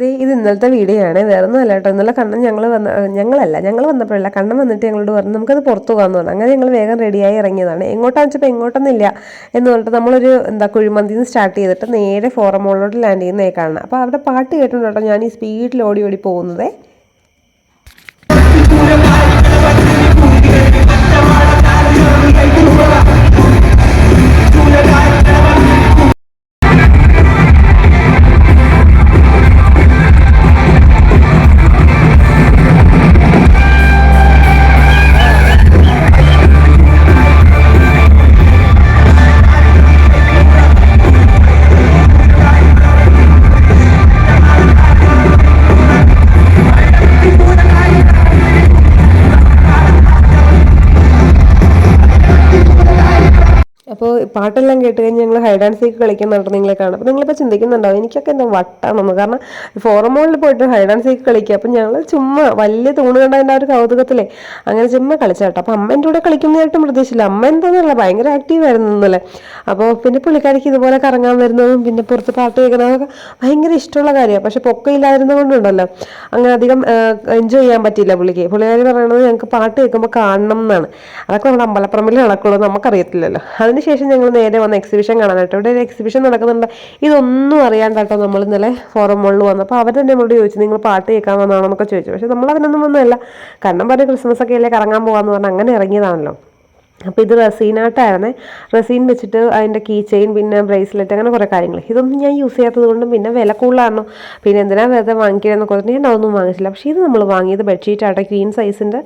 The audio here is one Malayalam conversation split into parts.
ദേ ഇത് ഇന്നലത്തെ വീഡിയോ ആണ് വേറെ ഒന്നും അല്ല കേട്ടോ. ഇന്നലെ കണ്ണൻ ഞങ്ങൾ വന്ന ഞങ്ങളല്ല ഞങ്ങൾ വന്നപ്പോഴല്ല. കണ്ണൻ വന്നിട്ട് ഞങ്ങളോട് പറഞ്ഞു നമുക്കത് പുറത്തു പോകാമെന്ന് പറഞ്ഞു. അങ്ങനെ ഞങ്ങൾ വേഗം റെഡിയായി ഇറങ്ങിയതാണ്. എങ്ങോട്ടാണെന്ന് വെച്ചപ്പോൾ എങ്ങോട്ടൊന്നുമില്ല എന്ന് പറഞ്ഞിട്ട് നമ്മളൊരു എന്താ കുഴിമന്തിയിൽ നിന്ന് സ്റ്റാർട്ട് ചെയ്തിട്ട് നേരെ ഫോറം മോളിലോട്ട് ലാൻഡ് ചെയ്യുന്നേ കാണണം അപ്പോൾ അവിടെ പാട്ട് കേട്ടോ ഞാൻ ഈ സ്പീഡിൽ ഓടി ഓടി പോകുന്നതേ. അപ്പോൾ പാട്ടെല്ലാം കേട്ട് കഴിഞ്ഞ് ഞങ്ങൾ ഹൈഡ് ആൻഡ് സീക്ക് കളിക്കുന്നുണ്ട് നിങ്ങളെ കാണാം. അപ്പോൾ നിങ്ങളിപ്പോൾ ചിന്തിക്കുന്നുണ്ടാവും എനിക്കൊക്കെ എന്താ വട്ടാണെന്ന് കാരണം ഫോറം മോളിൽ പോയിട്ട് ഹൈ ആൻഡ് സീക്ക് കളിക്കുക. അപ്പം ഞങ്ങൾ ചുമ്മാ വലിയ തൂണ് കണ്ടതിന്റെ ആ ഒരു കൗതുകത്തിലേ അങ്ങനെ ചുമ്മാ കളിച്ചാട്ടോ അപ്പോൾ അമ്മ എന്റെ കൂടെ കളിക്കുന്നതായിട്ടും പ്രതീക്ഷിച്ചില്ല അമ്മ എന്താണെന്നല്ല ഭയങ്കര ആക്റ്റീവ് ആയിരുന്നു എന്നല്ലേ അപ്പോൾ പിന്നെ പുള്ളിക്കാരിക്ക് ഇതുപോലെ കറങ്ങാൻ വരുന്നതും പിന്നെ പുറത്ത് പാട്ട് കേൾക്കുന്നതൊക്കെ ഭയങ്കര ഇഷ്ടമുള്ള കാര്യമാണ്. പക്ഷെ പൊക്കയില്ലായിരുന്നത് കൊണ്ടുണ്ടല്ലോ. അങ്ങനെ അധികം എൻജോയ് ചെയ്യാൻ പറ്റിയില്ല പുള്ളിക്ക്. പുള്ളിക്കാരി പറയണത് ഞങ്ങൾക്ക് പാട്ട് കേൾക്കുമ്പോൾ കാണണം എന്നാണ്. അതൊക്കെ നമ്മുടെ അമ്പലപ്പറമ്പിൽ നടക്കുള്ളൂ നമുക്കറിയത്തില്ലല്ലോ. അതിനുശേഷം ഞങ്ങൾ നേരെ വന്ന എക്സിബിഷൻ കാണാൻ കേട്ടോ. ഇവിടെ ഒരു എക്സിബിഷൻ നടക്കുന്നുണ്ട്. ഇതൊന്നും അറിയാണ്ടാട്ടോ നമ്മൾ ഇന്നലെ ഫോറം മോളിൽ വന്നു അപ്പോൾ അവർ തന്നെ നമ്മളോട് ചോദിച്ചു നിങ്ങൾ പാട്ട് കേൾക്കാൻ വന്നാണോ എന്നൊക്കെ ചോദിച്ചു. പക്ഷേ നമ്മൾ അതിനൊന്നും വന്നതല്ല. കാരണം പറഞ്ഞ് ക്രിസ്മസ് ഒക്കെ അല്ലേ കറങ്ങാൻ പോകാമെന്ന് പറഞ്ഞാൽ അങ്ങനെ ഇറങ്ങിയതാണല്ലോ. അപ്പോൾ ഇത് റസീനായിട്ടായിരുന്നേ റസീൻ വെച്ചിട്ട് അതിന്റെ കീ ചെയിൻ പിന്നെ ബ്രേസ്ലെറ്റ് അങ്ങനെ കുറേ കാര്യങ്ങൾ. ഇതൊന്നും ഞാൻ യൂസ് ചെയ്യാത്തത് കൊണ്ടും പിന്നെ വില കൂടുതലാണോ പിന്നെ എന്തിനാ വെറുതെ വാങ്ങിക്കണമെന്നൊക്കെ പറഞ്ഞിട്ട് ഞാൻ അതൊന്നും വാങ്ങിച്ചില്ല. പക്ഷേ ഇത് നമ്മൾ വാങ്ങിയത് ബെഡ്ഷീറ്റ് ആട്ടെ ക്വീൻ സൈസിന്റെ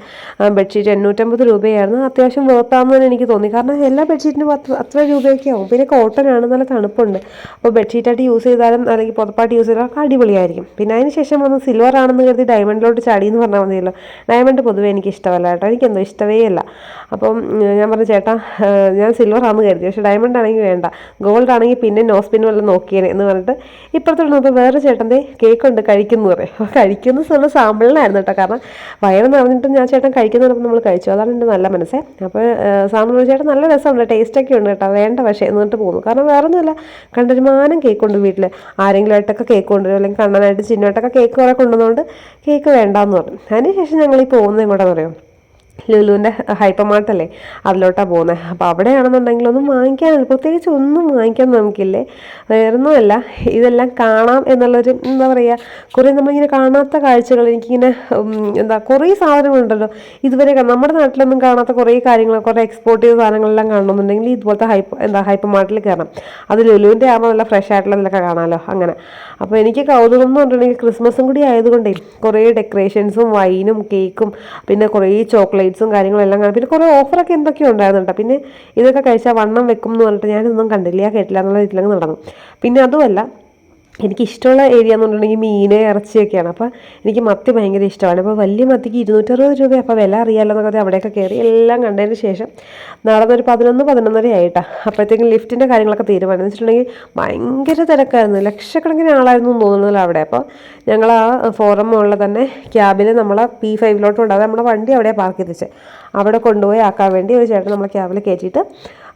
ബെഡ്ഷീറ്റ് എണ്ണൂറ്റമ്പത് രൂപയായിരുന്നു. അത്യാവശ്യം വേർത്താന്ന് തന്നെ എനിക്ക് തോന്നി. കാരണം എല്ലാ ബെഡ്ഷീറ്റിനും അത്ര അത്ര രൂപയൊക്കെ ആവും. പിന്നെ കോട്ടൺ ആണ് നല്ല തണുപ്പുണ്ട്. അപ്പോൾ ബെഡ്ഷീറ്റായിട്ട് യൂസ് ചെയ്താലും അല്ലെങ്കിൽ പുറപ്പായിട്ട് യൂസ് ചെയ്താലും അടിപൊളിയായിരിക്കും. പിന്നെ അതിന് ശേഷം വന്ന് സിൽവർ ആണെന്ന് കരുതി ഡയമണ്ടിലോട്ട് ചാടി എന്ന് പറഞ്ഞാൽ മതിയല്ലോ. ഡയമണ്ട് പൊതുവേ എനിക്ക് ഇഷ്ടമല്ല കേട്ടോ. എനിക്കെന്തോ ഇഷ്ടമേ അല്ല. അപ്പം ഞാൻ പറഞ്ഞു ചേട്ടാ ഞാൻ സിൽവർ ആണെന്ന് കരുതി. പക്ഷേ ഡയമണ്ട് ആണെങ്കിൽ വേണ്ട. ഗോൾഡ് ആണെങ്കിൽ പിന്നെ നോ സ്പിൻ വല്ലതും നോക്കിയേനെ. എന്ന് പറഞ്ഞിട്ട് ഇപ്പുറത്തോട്ട് നോക്കുമ്പോൾ വേറെ ചേട്ടന്റെ കേക്ക് ഉണ്ട് കഴിക്കുന്നു പറയും. അപ്പോൾ കഴിക്കുന്ന സ്ഥലം സാമ്പിളിനായിരുന്നു കേട്ടോ. കാരണം വയറ് നിറഞ്ഞിട്ട് ഞാൻ ചേട്ടൻ കഴിക്കുന്ന പറഞ്ഞപ്പോൾ നമ്മൾ കഴിച്ചു. അതാണ് എന്റെ നല്ല മനസ്സേ. അപ്പോൾ സാമ്പിൾ ചേട്ടൻ നല്ല രസമുണ്ട് ടേസ്റ്റൊക്കെ ഉണ്ട് കേട്ടോ. വേണ്ട പക്ഷേ എന്ന് പറഞ്ഞിട്ട് പോകുന്നു. കാരണം വേറെ ഒന്നുമില്ല കണ്ടൊരുമാനം കേക്ക് ഉണ്ട് വീട്ടിൽ ആരെങ്കിലും ആയിട്ടൊക്കെ കേക്ക് കൊണ്ടുവരും അല്ലെങ്കിൽ കണ്ണനായിട്ട് ചിഹ്നമായിട്ടൊക്കെ കേക്ക് കുറേ കൊണ്ടുവന്നുകൊണ്ട് കേക്ക് വേണ്ടാന്ന് പറഞ്ഞു. അതിന് ശേഷം ഞങ്ങൾ ഈ പോകുന്നത് എങ്ങോട്ടാണെന്ന് അറിയാം ലുലുവിന്റെ ഹൈപ്പർ മാർട്ടല്ലേ അതിലോട്ടാണ് പോകുന്നത് അപ്പോൾ അവിടെയാണെന്നുണ്ടെങ്കിൽ ഒന്നും വാങ്ങിക്കാനില്ല. പ്രത്യേകിച്ച് ഒന്നും വാങ്ങിക്കാൻ നമുക്കില്ലേ വേറൊന്നുമല്ല. ഇതെല്ലാം കാണാം എന്നുള്ളൊരു എന്താ പറയുക കുറേ നമ്മളിങ്ങനെ കാണാത്ത കാഴ്ചകൾ എനിക്കിങ്ങനെ എന്താ കുറേ സാധനങ്ങളുണ്ടല്ലോ. ഇതുവരെ നമ്മുടെ നാട്ടിലൊന്നും കാണാത്ത കുറേ കാര്യങ്ങൾ കുറേ എക്സ്പോർട്ട് ചെയ്ത സാധനങ്ങളെല്ലാം കാണണമെന്നുണ്ടെങ്കിൽ ഇതുപോലത്തെ ഹൈപ്പ് എന്താ ഹൈപ്പർ മാർട്ടിൽ കയറണം. അത് ലുലുവിന്റെ ആകുമ്പോൾ നല്ല ഫ്രഷ് ആയിട്ടുള്ളതിലൊക്കെ കാണാമല്ലോ അങ്ങനെ. അപ്പോൾ എനിക്ക് കൗതുകം എന്ന് പറഞ്ഞിട്ടുണ്ടെങ്കിൽ ക്രിസ്മസും കൂടി ആയതുകൊണ്ടേ കുറേ ഡെക്കറേഷൻസും വൈനും കേക്കും പിന്നെ കുറേ ചോക്ലേറ്റ്സും കാര്യങ്ങളും എല്ലാം കാണും. പിന്നെ കുറേ ഓഫറൊക്കെ എന്തൊക്കെയോ ഉണ്ടായിരുന്നു കേട്ടോ. പിന്നെ ഇതൊക്കെ കഴിച്ചാൽ വണ്ണം വെക്കും എന്ന് പറഞ്ഞിട്ട് ഞാനൊന്നും കണ്ടില്ല. കേട്ടില്ല എന്നുള്ള രീതിയിലങ്ങ് നടന്നു. പിന്നെ അതുമല്ല എനിക്ക് ഇഷ്ടമുള്ള ഏരിയ എന്ന് പറഞ്ഞിട്ടുണ്ടെങ്കിൽ മീന് ഇറച്ചിയൊക്കെയാണ്. അപ്പോൾ എനിക്ക് മത്തി ഭയങ്കര ഇഷ്ടമാണ്. അപ്പോൾ വലിയ മത്തിക്ക് ഇരുന്നൂറ്ററുപത് രൂപ അപ്പോൾ വില അറിയാമല്ലോ എന്നൊക്കെ അവിടെയൊക്കെ കയറി എല്ലാം കണ്ടതിന് ശേഷം നടന്നൊരു പതിനൊന്ന് പതിനൊന്നര ആയിട്ടാ. അപ്പോഴത്തേക്കും ലിഫ്റ്റിന്റെ കാര്യങ്ങളൊക്കെ തീരുമാനം. വെച്ചിട്ടുണ്ടെങ്കിൽ ഭയങ്കര തിരക്കായിരുന്നു. ലക്ഷക്കണക്കിന് ആളായിരുന്നു തോന്നുന്നത് അവിടെ. അപ്പോൾ ഞങ്ങൾ ആ ഫോറം മുകളിൽ തന്നെ ക്യാബിൽ നമ്മൾ പി ഫൈവിലോട്ട് ഉണ്ടാകും നമ്മുടെ വണ്ടി അവിടെ പാർക്ക് ചെയ്തിച്ച്. അവിടെ കൊണ്ടുപോയി ആക്കാൻ വേണ്ടി ഒരു ചേട്ടൻ നമ്മളെ ക്യാബിൽ കയറ്റിയിട്ട്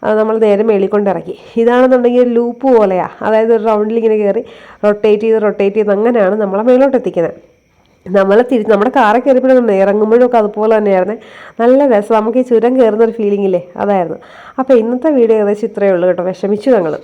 നമ്മൾ നേരെ മേളിൽ കൊണ്ടിറക്കി ഇതാണെന്നുണ്ടെങ്കിൽ ഒരു ലൂപ്പ് പോലെയാണ് അതായത് ഒരു റൗണ്ടിൽ ഇങ്ങനെ കയറി റൊട്ടേറ്റ് ചെയ്ത് റൊട്ടേറ്റ് ചെയ്ത് അങ്ങനെയാണ് നമ്മളെ മേലോട്ട് എത്തിക്കുന്നത്. നമ്മൾ തിരി നമ്മുടെ കാറിൽ കയറിപ്പോഴും ഇറങ്ങുമ്പോഴും ഒക്കെ അതുപോലെ തന്നെയായിരുന്നു. നല്ല രസം. നമുക്ക് ഈ ചുരം കയറുന്ന ഒരു ഫീലിംഗ് ഇല്ലേ? അതായിരുന്നു. അപ്പോൾ ഇന്നത്തെ വീഡിയോ ഏകദേശം ഇത്രയേ ഉള്ളൂ കേട്ടോ. വിഷമിച്ചു ഞങ്ങൾ